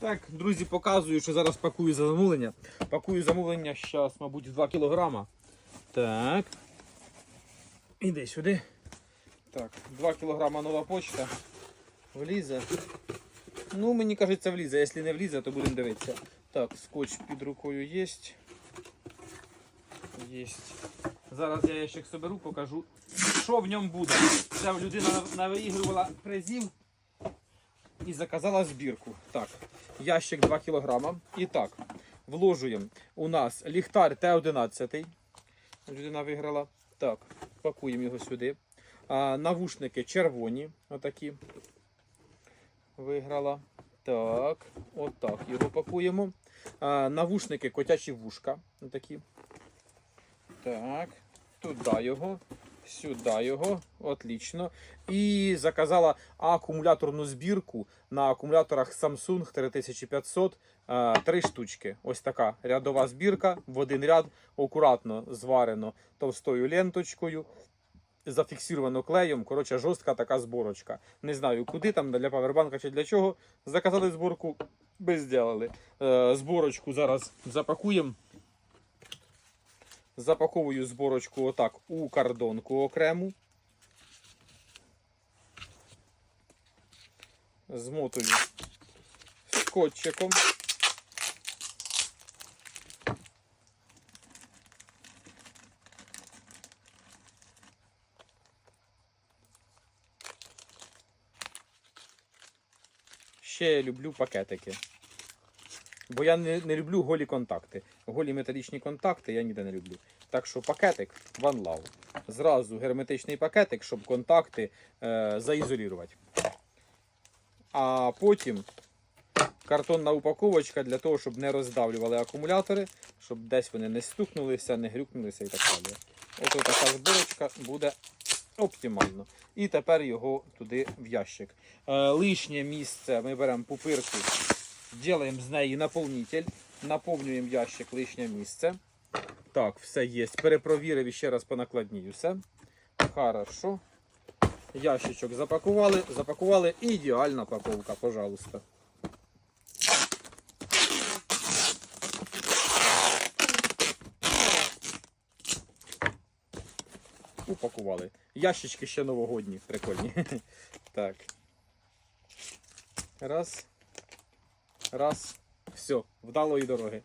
Так, друзі, показую, що зараз пакую замовлення. Пакую замовлення зараз, мабуть, 2 кілограма. Так. Іди сюди. Так, 2 кілограма нова почта. Влізе. Ну, мені кажеться, влізе. Якщо не влізе, то будемо дивитися. Так, скотч під рукою є. Є. Зараз я ящик соберу, покажу, що в ньому буде. Це людина навиігрувала призів і заказала збірку. Так, ящик 2 кг. І так, вложуємо у нас ліхтар Т-11. Людина виграла. Так, пакуємо його сюди. А, навушники червоні. Отакі. Виграла. Так, отак його пакуємо. А, навушники котячі вушка. Отакі. Так, туди його, сюди його, отлично. І заказала акумуляторну збірку на акумуляторах Samsung 3500 е, три штучки. Ось така рядова збірка в один ряд, акуратно зварено товстою ленточкою. Зафіксировано клеєм, коротше, жорстка така зборочка. Не знаю, куди там, для павербанка чи для чого. Заказали зборку, безділили. Е, зборочку зараз запакуємо. Запаковую зборочку отак у кардонку окрему. Змотую скотчиком. Ще я люблю пакетики. Бо я не, не люблю голі контакти. Голі металічні контакти я ніде не люблю. Так що пакетик One Love. Зразу герметичний пакетик, щоб контакти е, заізолювати. А потім картонна упаковочка для того, щоб не роздавлювали акумулятори, щоб десь вони не стукнулися, не грюкнулися і так далі. Ось така зборочка буде оптимально. І тепер його туди в ящик. Е, лишнє місце ми беремо пупирку, робимо з неї наповнитель, наповнюємо ящик лишнє місце. Так, все є. Перепровірив ще раз по накладнію. Все. Хорошо. Ящичок запакували, запакували. Ідеальна паковка, пожалуйста. Упакували. Ящички ще новогодні, прикольні. Так. Раз. Раз. Все, вдалої дороги.